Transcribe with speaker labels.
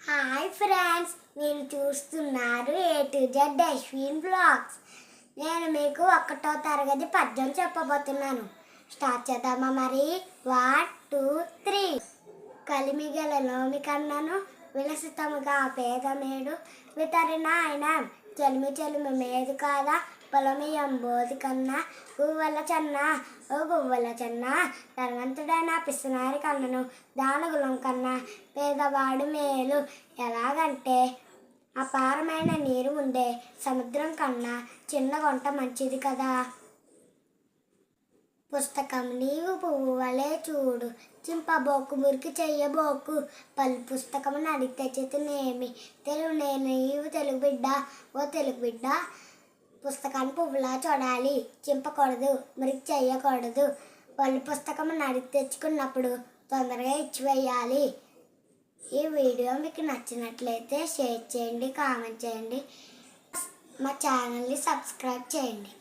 Speaker 1: Hi friends మీరు చూస్తున్నారు A to Z Ashwin blogs నేను మీకు ఒకటో తరగతి పద్యం చెప్పబోతున్నాను. స్టార్ట్ చేద్దామా మరి? వన్ టూ త్రీ కలిమిగల లోమి కన్నను విలసితముగా పేదమేడు వితరి నాయన చెలిమి చెలిమి మేదు కాదా? పొలమియంబోది కన్నా గువ్వల చెన్న ఓ గువ్వల చెన్న ధనవంతుడైన పిస్తునారి కన్నను దానగులం కన్నా పేదవాడు మేలు. ఎలాగంటే అపారమైన నీరు ఉండే సముద్రం కన్నా చిన్న గుంట మంచిది కదా. పుస్తకం నీవు పువ్వు వలే చూడు చింపబోకు మురికి చెయ్యబోకు. పలు పుస్తకం అడిగితే చేతునేమి? తెలుగు నేను నీవు తెలుగు బిడ్డ ఓ తెలుగు బిడ్డ. పుస్తకాన్ని పువ్వులా చూడాలి. చింపకూడదు మురికి చేయకూడదు. వాళ్ళు పుస్తకం నడిపి తెచ్చుకున్నప్పుడు తొందరగా ఇచ్చివేయాలి ఈ వీడియో మీకు నచ్చినట్లయితే షేర్ చేయండి కామెంట్ చేయండి. మా ఛానల్ని సబ్స్క్రైబ్ చేయండి.